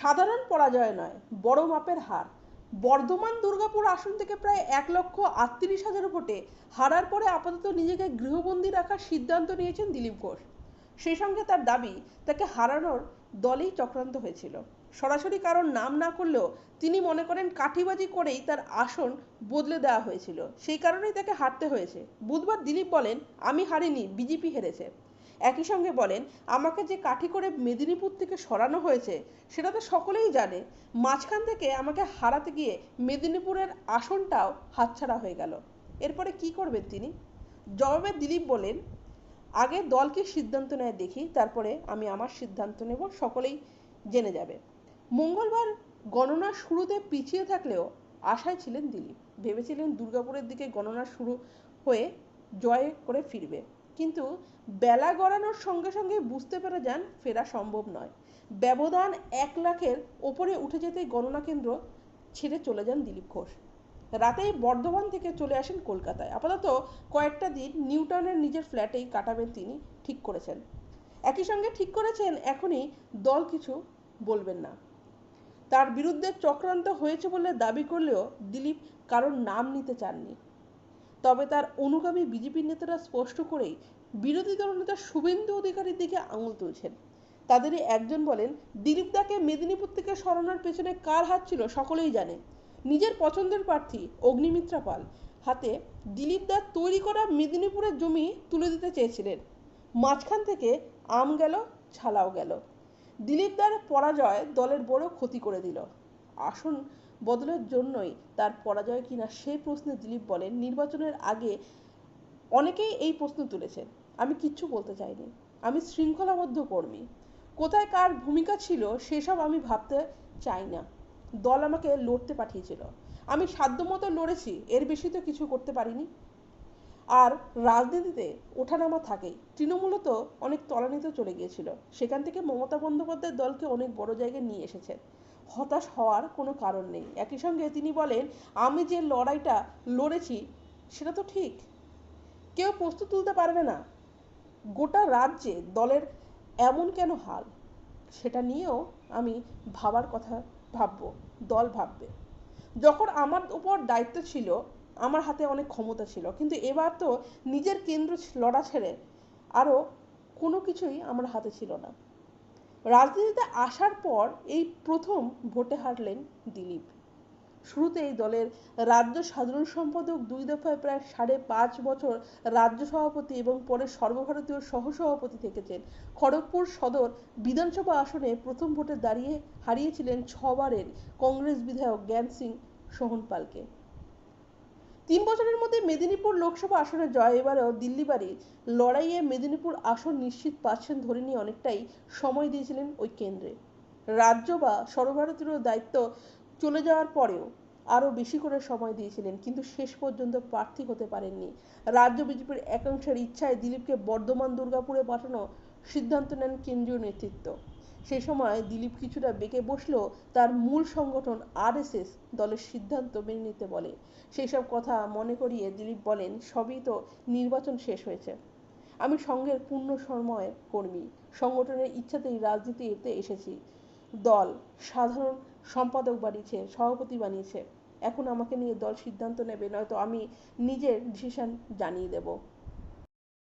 সাধারণ পরাজয় নয়, বড় মাপের হার। বর্ধমান, দুর্গাপুর আসন থেকে প্রায় এক লক্ষ আটত্রিশ হাজার ভোটে হারার পরে আপাতত নিজেকে গৃহবন্দী রাখার সিদ্ধান্ত নিয়েছেন দিলীপ ঘোষ। সেই সঙ্গে তার দাবি, তাকে হারানোর দলেই চক্রান্ত হয়েছিল। সরাসরি কারণ নাম না করলেও তিনি মনে করেন কাঠিবাজি করেই তার আসন বদলে দেওয়া হয়েছিল। সেই কারণেই তাকে হারতে হয়েছে। বুধবার দিলীপ বলেন, আমি হারিনি, বিজেপি হেরেছে। একই সঙ্গে বলেন, আমাকে যে কাঠি করে মেদিনীপুর থেকে সরানো হয়েছে, সেটা তো সকলেই জানে। মাঝখান থেকে আমাকে হারাতে গিয়ে মেদিনীপুরের আসনটাও হাতছাড়া হয়ে গেল। এরপরে কি করবেন তিনি? জবাবে দিলীপ বলেন, আগে দলকে সিদ্ধান্ত নেয় দেখি, তারপরে আমি আমার সিদ্ধান্ত নেব, সকলেই জেনে যাবে। মঙ্গলবার গণনা শুরুতে পিছিয়ে থাকলেও আশায় ছিলেন দিলীপ। ভেবেছিলেন দুর্গাপুরের দিকে গণনা শুরু হয়ে জয় করে ফিরবে। কিন্তু বেলা গড়ানোর সঙ্গে সঙ্গে বুঝতে পেরে যান ফেরা সম্ভব নয়। ব্যবধান এক লাখের ওপরে উঠে যেতেই গণনা কেন্দ্র ছেড়ে চলে যান দিলীপ ঘোষ। রাতেই বর্ধমান থেকে চলে আসেন কলকাতায়। আপাতত কয়েকটা দিন নিউটাউনের নিজের ফ্ল্যাটেই কাটাবেন তিনি, ঠিক করেছেন। একই সঙ্গে ঠিক করেছেন, এখনই দল কিছু বলবেন না। তার বিরুদ্ধে চক্রান্ত হয়েছে বলে দাবি করলেও দিলীপ কারোর নাম নিতে চাননি। তবে তার অনুগামী বিজেপির নেতারা স্পষ্ট করেই বিরোধী দলনেতা শুভেন্দু অধিকারীর দিকে আঙুল তুলছেন। তাদেরই একজন বলেন, দিলীপ দাকে মেদিনীপুর থেকে সরানোর পেছনে কার হাত ছিল সকলেই জানে। নিজের পছন্দের প্রার্থী অগ্নিমিত্রা পাল। হাতে দিলীপ দা তৈরি করা মেদিনীপুরের জমি তুলে দিতে চেয়েছিলেন। মাঝখান থেকে আম গেল, ছালাও গেল। দিলীপ দার পরাজয় দলের বড় ক্ষতি করে দিল। আসন বদলের জন্যই তার পরাজয় কিনা সেই প্রশ্নে দিলীপ বলেন, নির্বাচনের আগে অনেকেই এই প্রশ্ন তুলেছেন। আমি কিচ্ছু বলতে চাইনি। আমি শৃঙ্খলাবদ্ধ কর্মী। কোথায় কার ভূমিকা ছিল সেসব আমি ভাবতে চাই না। দল আমাকে লড়তে পাঠিয়েছিল। আমি সাধ্যমতো লড়েছি, এর বেশি তো কিছু করতে পারিনি। আর রাজনীতিতে ওঠানামা থাকেই। তৃণমূলও তো অনেক তলানিতে চলে গিয়েছিল। সেখান থেকে মমতা বন্দ্যোপাধ্যায়ের দলকে অনেক বড় জায়গায় নিয়ে এসেছেন। হতাশ হওয়ার কোনো কারণ নেই। একই সঙ্গে তিনি বলেন, আমি যে লড়াইটা লড়েছি, সেটা তো ঠিক। কেউ প্রস্তুত তুলতে পারবে না। গোটা রাজ্যে দলের এমন কেন হাল? সেটা নিয়েও আমি ভাবার কথা ভাববো, দল ভাববে। যখন আমার উপর দায়িত্ব ছিল, আমার হাতে অনেক ক্ষমতা ছিল, কিন্তু এবার তো নিজের কেন্দ্র লড়া ছেড়ে আরও কোনো কিছুই আমার হাতে ছিল না। রাজনীতিতে আসার পর এই প্রথম ভোটে হারলেন দিলীপ। শুরুতেই দলের রাজ্য সাধারণ সম্পাদক দুই দফায় প্রায় সাড়ে পাঁচ বছর রাজ্য সভাপতি এবং পরে সর্বভারতীয় সহসভাপতি থেকেছেন। খড়গপুর সদর বিধানসভা আসনে প্রথম ভোটে দাঁড়িয়ে হারিয়েছিলেন ছবারের কংগ্রেস বিধায়ক জ্ঞান সিং সোহনপালকে। তিন বছরের মধ্যে মেদিনীপুর লোকসভা আসনে জয়, এবারেও দিল্লি বাড়ি লড়াইয়ে মেদিনীপুর আসন নিশ্চিত পাচ্ছেন ধরে নিয়ে অনেকটাই সময় দিয়েছিলেন ওই কেন্দ্রে। রাজ্য বা সর্বভারতীয় দায়িত্ব চলে যাওয়ার পরেও আরও বেশি করে সময় দিয়েছিলেন, কিন্তু শেষ পর্যন্ত প্রার্থী হতে পারেননি। রাজ্য বিজেপির একাংশের ইচ্ছায় দিলীপকে বর্ধমান দুর্গাপুরে পাঠানো সিদ্ধান্ত নেন কেন্দ্রীয় নেতৃত্ব। সেই সময় দিলীপ কিছুটা বেঁকে বসলেও তার মূল সংগঠন আরএসএস দলের সিদ্ধান্ত মেনে নিতে বলে। সেই সব কথা মনে করিয়ে দিলীপ বলেন, সবই তো নির্বাচন শেষ হয়েছে। আমি সঙ্গের পূর্ণ সময় কর্মী, সংগঠনের ইচ্ছাতেই রাজনীতিতে এসেছি। দল, সাধারণ সম্পাদক বানিয়েছে, সভাপতি বানিয়েছে। এখন আমাকে নিয়ে দল সিদ্ধান্ত নেবে, নয়তো আমি নিজের ডিসিশন জানিয়ে দেবো।